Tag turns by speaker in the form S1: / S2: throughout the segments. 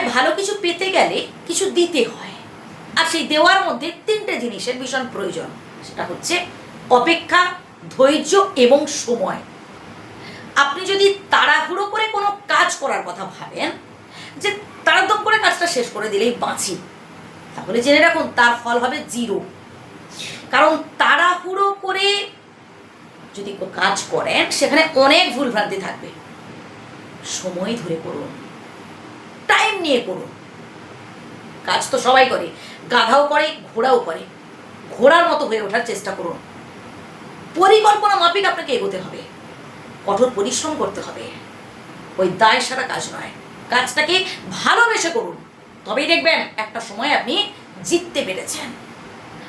S1: তাই ভালো কিছু পেতে গেলে কিছু দিতে হয়। আর সেই দেওয়ার মধ্যে তিনটে জিনিসের ভীষণ প্রয়োজন। সেটা হচ্ছে অপেক্ষা, ধৈর্য এবং সময়। আপনি যদি তাড়াহুড়ো করে কোনো কাজ করার কথা ভাবেন, যে তাড়াতাড়ি করে কাজটা শেষ করে দিলেই বাঁচি, তাহলে জেনে রাখুন তার ফল হবে জিরো। কারণ তাড়াহুড়ো করে যদি কাজ করেন, সেখানে অনেক ভুলভ্রান্তি থাকবে। সময় ধরে করুন। নিয়ে করুন কাজ তো সবাই করে, গাধাও করে, ঘোড়াও করে। ঘোড়ার মতো হয়ে ওঠার চেষ্টা করুন। পরিকল্পনা মাফিক আপনাকে এগোতে হবে। কঠোর পরিশ্রম করতে হবে। ওই দায় সারা কাজ নয়। কাজটাকে ভালোবেসে করুন। তবেই দেখবেন একটা সময় আপনি জিততে পেরেছেন।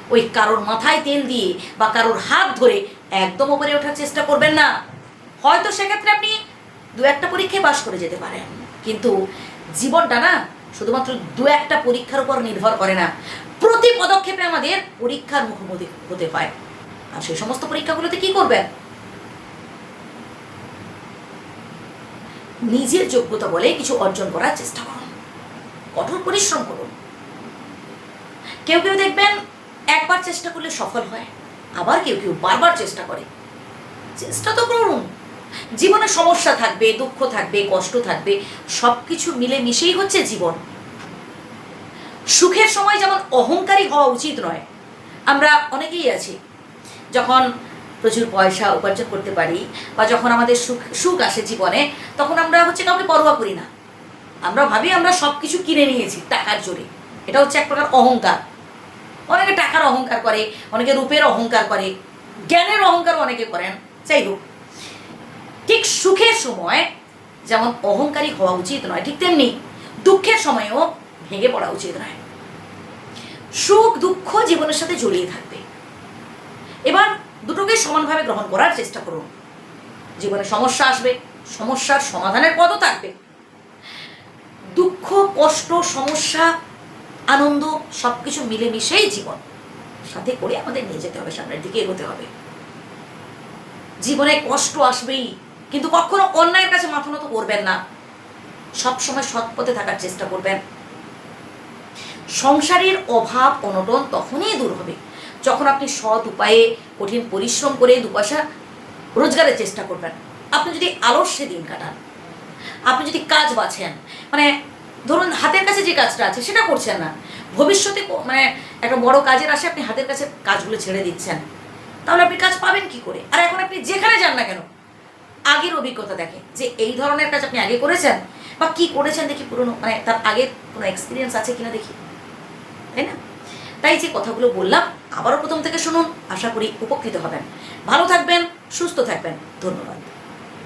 S1: ওই কারোর মাথায় তেল দিয়ে বা কারোর হাত ধরে একদম ওপরে ওঠার চেষ্টা করবেন না। হয়তো সেক্ষেত্রে আপনি দু একটা পরীক্ষায় পাশ করে যেতে পারেন। কিন্তু জীবনটা না শুধুমাত্র দু একটা পরীক্ষার উপর নির্ভর করে না। প্রতি পদক্ষেপে আমাদের পরীক্ষার মুখোমুখি হতে হয়। আর সেই সমস্ত পরীক্ষাগুলোতে কি করবেন নিজের যোগ্যতা বলে কিছু অর্জন করার চেষ্টা করুন। কঠোর পরিশ্রম করুন। কেউ কেউ দেখবেন একবার চেষ্টা করলে সফল হয়, আবার কেউ কেউ বারবার চেষ্টা করে। চেষ্টা তো করুন। জীবনে সমস্যা থাকবে, দুঃখ থাকবে, কষ্ট থাকবে সব কিছু মিলে মিশেই হচ্ছে জীবন। সুখের সময় যেমন অহংকারী হওয়া উচিত নয়, আমরা অনেকেই আছি, যখন প্রচুর পয়সা উপার্জন করতে পারি বা যখন আমাদের সুখ সুখ আসে জীবনে, তখন আমরা হচ্ছে কাউকে পরোয়া করি না। আমরা ভাবি আমরা সব কিছু কিনে নিয়েছি টাকার জোরে। এটা হচ্ছে এক প্রকার অহংকার। অনেকে টাকার অহংকার করে, অনেকে রূপের অহংকার করে, জ্ঞানের অহংকার অনেকে করেন। যাই হোক ঠিক সুখের সময় যেমন অহংকারী হওয়া উচিত নয়, ঠিক তেমনি দুঃখের সময়ও ভেঙে পড়া উচিত নয়। সুখ, দুঃখ জীবনের সাথে জড়িয়ে থাকবে। এবার দুটোকে সমানভাবে গ্রহণ করার চেষ্টা করুন। জীবনে সমস্যা আসবে, সমস্যার সমাধানের পথও থাকবে। দুঃখ, কষ্ট, সমস্যা, আনন্দ সব কিছু মিলেমিশেই জীবন। সাথে করে আমাদের নিয়ে যেতে হবে, সামনের দিকে এগোতে হবে। জীবনে কষ্ট আসবেই। কিন্তু কখনো অন্যায়ের কাছে মাথা নত করবেন না। সবসময় সৎ পথে থাকার চেষ্টা করবেন। সংসারের অভাব, অনটন তখনই দূর হবে, যখন আপনি সৎ উপায়ে কঠিন পরিশ্রম করে দু পয়সা রোজগারের চেষ্টা করবেন। আপনি যদি আলস্যে দিন কাটান, আপনি যদি কাজ বাছেন মানে ধরুন হাতের কাছে যে কাজটা আছে সেটা করছেন না, ভবিষ্যতে মানে একটা বড় কাজের আসে আপনি হাতের কাছে কাজগুলো ছেড়ে দিচ্ছেন, তাহলে আপনি কাজ পাবেন কি করে? আর এখন আপনি যেখানে যান না কেন আগের অভিজ্ঞতা দেখে যে এই ধরনের কাজ আপনি আগে করেছেন বা কি করেছেন দেখি পুরনো মানে তার আগের কোনো এক্সপিরিয়েন্স আছে কিনা দেখি। তাই না? তাই যে কথাগুলো বললাম, আবারও প্রথম থেকে শুনুন, আশা করি উপকৃত হবেন। ভালো থাকবেন, সুস্থ থাকবেন। ধন্যবাদ।